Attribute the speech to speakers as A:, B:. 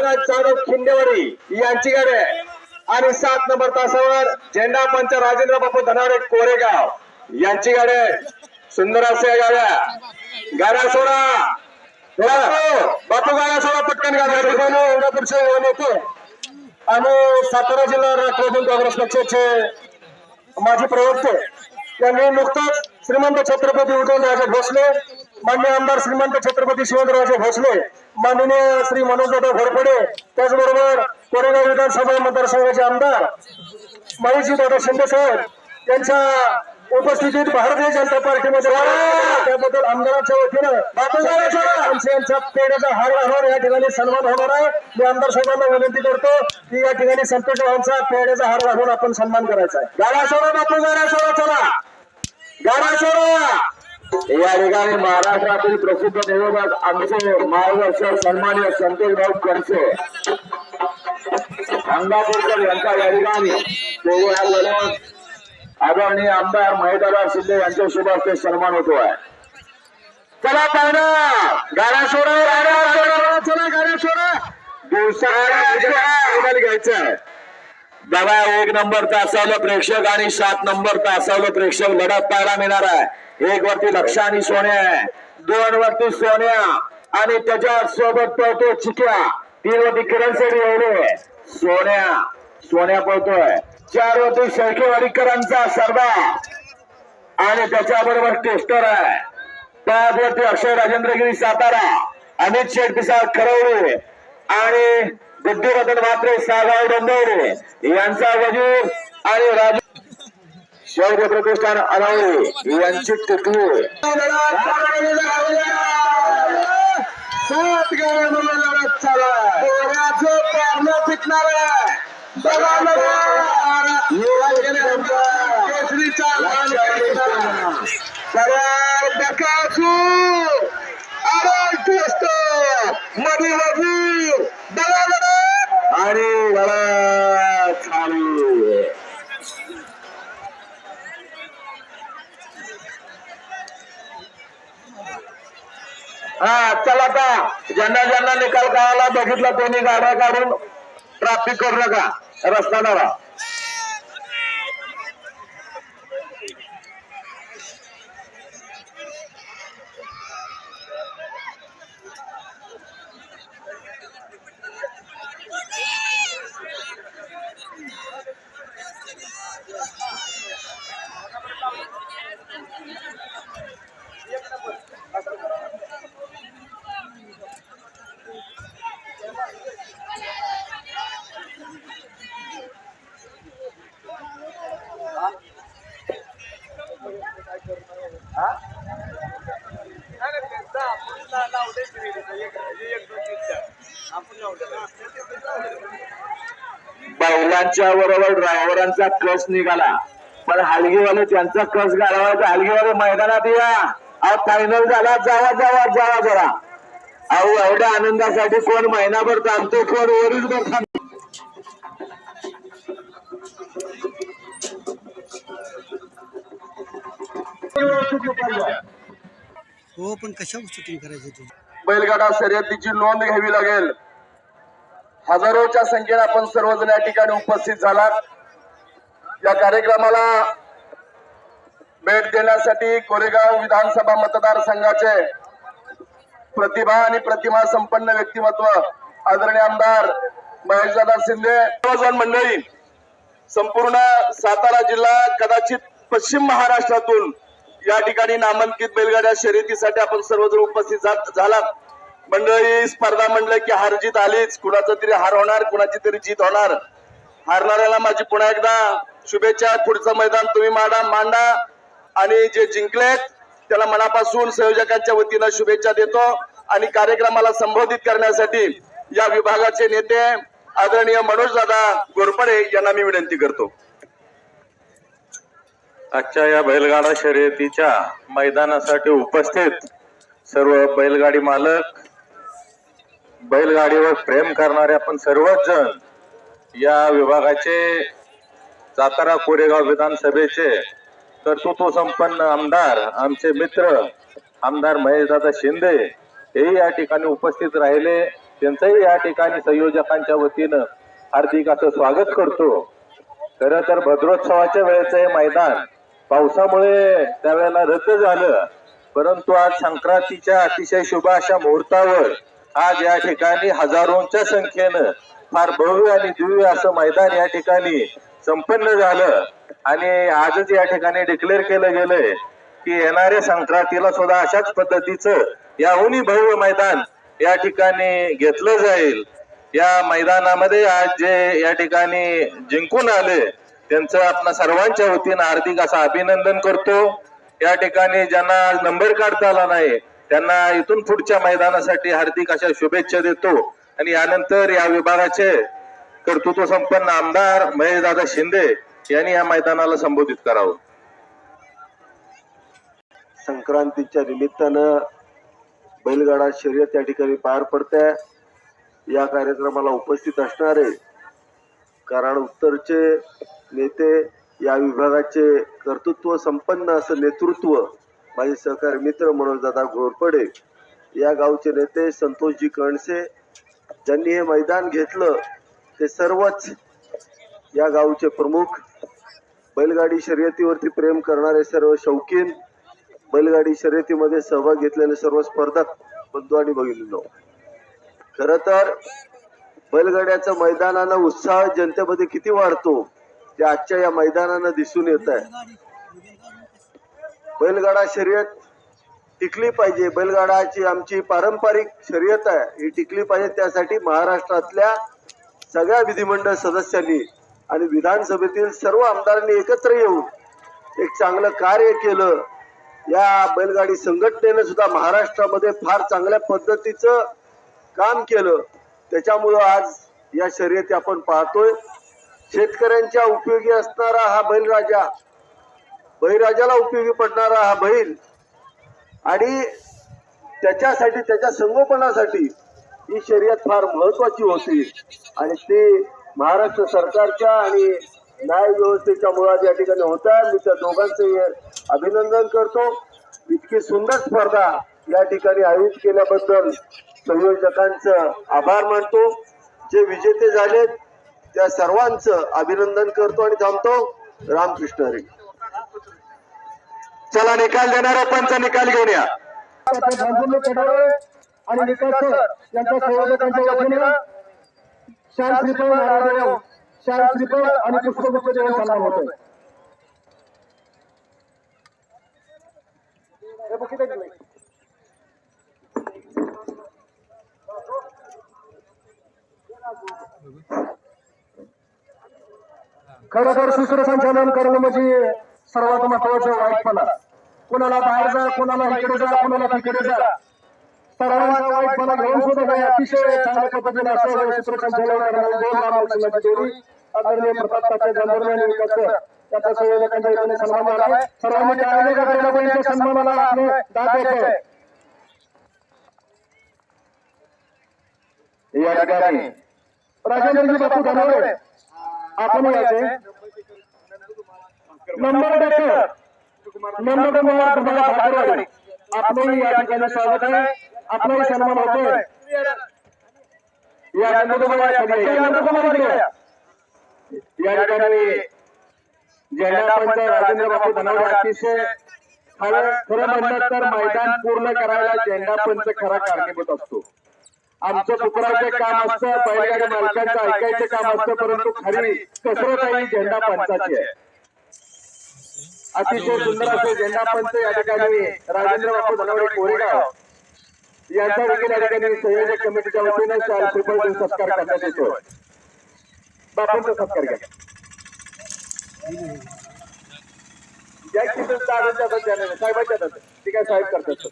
A: रघुनाथ जाधव खिंडेवाडी यांची गाडी आहे. आणि सात नंबर तासावर झेंडा पंच राजेंद्र बापू धनारे कोरेगाव यांची गाडी आहे. सुंदर असे गाड्या. गाड्या सोडा. बापू, गाड्या सोडा. पटकन गाड्या इंदापूरचे नेते आणि सातारा जिल्हा राष्ट्रवादी काँग्रेस पक्षाचे माजी प्रवक्ते त्यांनी नुकताच श्रीमंत छत्रपती उदयनराजे भोसले मान्य आमदार श्रीमंत छत्रपती शिवराजे भोसले माननीय श्री मनोजदादा घोरपडे त्याचबरोबर कोरेगाव विधानसभा मतदारसंघाचे आमदार माहिती दादा शिंदे साहेब यांच्या उपस्थितीत भारतीय जनता पार्टीमध्ये त्याबद्दल आमदारांच्या वतीनं आमचे यांचा पेढ्याचा हार घालून या ठिकाणी सन्मान होणार आहे. मी आमदार साहेबांना विनंती करतो की या ठिकाणी संतोष भाऊंचा पेढ्याचा हार घालून आपण सन्मान करायचा आहे. गाडा सोडा बापू गाडा सोडा चला. गाडा सोडा. या ठिकाणी महाराष्ट्रातील प्रसिद्ध देवबाग आमचे मार्गदर्शक सन्मान्य संतोष भाऊ खडसे अंगापूरकर यांच्या या ठिकाणी आदरणीय आमदार महेदादा शिंदे यांच्या शुभ हस्ते सन्मान होतो आहे. चला पाहणा गाड्या सोडा गाड्या सोडा चला गाड्या सोडा. दिवसा घ्यायचं आहे. दवा एक नंबर तासावलं प्रेक्षक आणि सात नंबर तासावलं प्रेक्षक लढत पाहायला मिळणार आहे. एक वरती लक्ष आणि सोन्या आहे. दोन वरती सोन्या आणि त्याच्या सोबत पळतो चिक्या. तीन वरती किरण सेडी एवढे. सोन्या सोन्या पळतोय. चार वरती शेळकेवाडीकरांचा सरदा आणि त्याच्याबरोबर टेस्टर आहे. पाच वरती अक्षय राजेंद्रगिरी सातारा. अमित शेठ पिसाळ खरवडे. आणि बुद्धिवर्धन मात्र सागाव डोंबिवले यांचा वजूर आणि राजू शौर्य प्रतिष्ठान अनावळे यांची टिकली सात गाड्यांमध्ये लढत चालू आहे पोराचं पारणं पिकणार आहे हा चला आता. ज्यांना ज्यांना निकाल काढायला बघितला त्यांनी गाड्या काढून ट्रॅफिक करू नका. रस्ता नवा बैलांच्या बरोबर ड्रायव्हरांचा कस निघाला. पण हलगीवाले त्यांचा कस घालवायचा? हलगीवाले मैदानात या. अहो फायनल झाला. जावा जावा जावा जरा. अहो एवढ्या आनंदासाठी कोण महिनाभर थांबतो कोण वरीसभर थांबतो
B: हो पण कशावर शूटिंग करायचं तुझं?
A: बैलगाडा शर्यतीची नोंद घ्यावी लागेल. हजारोच्या संख्येने आपण सर्वजण या ठिकाणी उपस्थित झालात. या कार्यक्रमाला भेट देण्यासाठी कोरेगाव विधानसभा मतदारसंघाचे प्रतिभा आणि प्रतिमा संपन्न व्यक्तिमत्व आदरणीय आमदार महेशदादा शिंदे. सर्वजण मंडळी संपूर्ण सातारा जिल्हा कदाचित पश्चिम महाराष्ट्रातून या ठिकाणी नामांकित बैलगाड्या शर्यतीसाठी आपण सर्वजण उपस्थित झा- झालात. मंडळी स्पर्धा म्हणलं की हार जीत आलीच. कुणाचा तरी हार होणार कुणाची तरी जीत होणार. हारणाऱ्याला माझी पुन्हा एकदा शुभेच्छा. पुढचं मैदान तुम्ही मांडा मांडा. आणि जे जिंकलेत त्याला मनापासून संयोजकांच्या वतीनं शुभेच्छा देतो. आणि कार्यक्रमाला संबोधित करण्यासाठी या विभागाचे नेते आदरणीय मनोज दादा गोरपडे यांना मी विनंती करतो.
C: आजच्या या बैलगाडा शर्यतीच्या मैदानासाठी उपस्थित सर्व बैलगाडी मालक बैलगाडीवर प्रेम करणारे आपण सर्वच जण या विभागाचे सातारा कोरेगाव विधानसभेचे कर्तृत्व संपन्न आमदार आमचे मित्र आमदार महेशदादा शिंदे हेही या ठिकाणी उपस्थित राहिले. त्यांचंही या ठिकाणी संयोजकांच्या वतीनं हार्दिक असं स्वागत करतो. खरं तर भद्रोत्सवाच्या वेळेचं हे मैदान पावसामुळे त्यावेळेला रद्द झालं. परंतु आज संक्रांतीच्या अतिशय शुभ अशा मुहूर्तावर आज या ठिकाणी हजारोंच्या संख्येनं फार भव्य आणि दिव्य असं मैदान या ठिकाणी संपन्न झालं. आणि आजच या ठिकाणी डिक्लेअर केलं गेलंय की येणाऱ्या संक्रांतीला सुद्धा अशाच पद्धतीचं याहूनही भव्य मैदान या ठिकाणी घेतलं जाईल. या मैदानामध्ये आज जे या ठिकाणी जिंकून आले त्यांचं आपण सर्वांच्या वतीनं हार्दिक असं अभिनंदन करतो. या ठिकाणी ज्यांना आज नंबर काढता आला नाही त्यांना इथून पुढच्या मैदानासाठी हार्दिक अशा शुभेच्छा देतो. आणि यानंतर या विभागाचे कर्तृत्व संपन्न आमदार महेशदादा शिंदे यांनी या मैदानाला संबोधित करावं.
D: संक्रांतीच्या निमित्तानं बैलगाडा शर्यत या ठिकाणी पार पडते. या कार्यक्रमाला उपस्थित असणारे कारण उत्तरचे नेते या विभागाचे कर्तृत्व संपन्न असं नेतृत्व माझे सहकारी मित्र मनोजदादा घोरपडे या गावचे नेते संतोषजी कणसे ज्यांनी हे मैदान घेतलं ते सर्वच या गावचे प्रमुख बैलगाडी शर्यतीवरती प्रेम करणारे सर्व शौकीन बैलगाडी शर्यतीमध्ये सहभाग घेतलेले सर्व स्पर्धक बंधू आणि भगिनींनो. खर तर बैलगाड्याचं मैदानानं उत्साह जनतेमध्ये किती वाढतो ते आजच्या या मैदानानं दिसून येत आहे. बैलगाडा शर्यत टिकली पाहिजे. बैलगाडाची आमची पारंपरिक शर्यत आहे. ही टिकली पाहिजे. त्यासाठी महाराष्ट्रातल्या सगळ्या विधिमंडळ सदस्यांनी आणि विधानसभेतील सर्व आमदारांनी एकत्र येऊन एक चांगलं कार्य केलं. या बैलगाडी संघटनेनं सुद्धा महाराष्ट्रामध्ये फार चांगल्या पद्धतीचं काम केलं. त्याच्यामुळं आज या शर्यती आपण पाहतोय. शेतकऱ्यांच्या उपयोगी असणारा हा बैलराजा बळीराजाला उपयोगी पडणारा हा बैल आणि त्याच्यासाठी त्याच्या संगोपनासाठी ही शर्यत फार महत्वाची होती. आणि ते महाराष्ट्र सरकारच्या आणि न्याय व्यवस्थेच्या मुळात या ठिकाणी होत्या मी त्या दोघांचे अभिनंदन करतो. इतकी सुंदर स्पर्धा या ठिकाणी आयोजित केल्याबद्दल संयोजकांचं आभार मानतो. जे विजेते झालेत त्या सर्वांचं अभिनंदन करतो आणि थांबतो. रामकृष्ण हरी.
A: चला निकाल देणारा पंच निकाल घेऊन या.
B: आणि विकास यांच्या संयोजकांच्या वतीनं शाल श्रीफळ नारायण शाल श्रीफळ आणि सन्मान होतोय. खरं तर सूत्रसंचालन करणं म्हणजे सर्वात महत्वाचं वाईटपणा कोणाला बाहेर जा कोणाला इकडे जा कोणाला तिकडे जा. सर्वांना वाईटपणा घेऊन सुद्धा काही अतिशय चांगल्या पद्धतीने असं सूत्रसंचालन जोडी आदरणीय प्रताप तात्या गांधर्ले विकास संयोजकांच्या सन्मान झाला. सर्वांनी करायला पाहिजे सन्मानाला दाद
C: या ठिकाणी.
B: राजेंद्रजी बापू धनवडे आपण याचे नंबर डेकर नंबर कुमार तुम्हाला आपलंही या ठिकाणी स्वागत आहे. आपलाही सन्मान होतोय. या
C: ठिकाणी झेंडा पंच राजेंद्र बापू धनवडे अतिशय खरं खरं म्हणलं तर मैदान पूर्ण करायला झेंडा पंच खरा कारणीभूत असतो. आमचं कुकराचे काम असतं बैलगाडी मालकांचं ऐकायचं काम असतं परंतु खरी कसरत आहे झेंडा पंचाची आहे. अतिशय सुंदर असे झेंडा पंच या ठिकाणी राजेंद्र बापू धनवडे कोरेगाव यांचा देखील या ठिकाणी संयोजक कमिटीच्या वतीने श्रीफळ देऊन सत्कार करण्यात येतो बापूंचा सत्कार. घ्या जय साहेबांच्या. ठीक आहे साहेब करतात.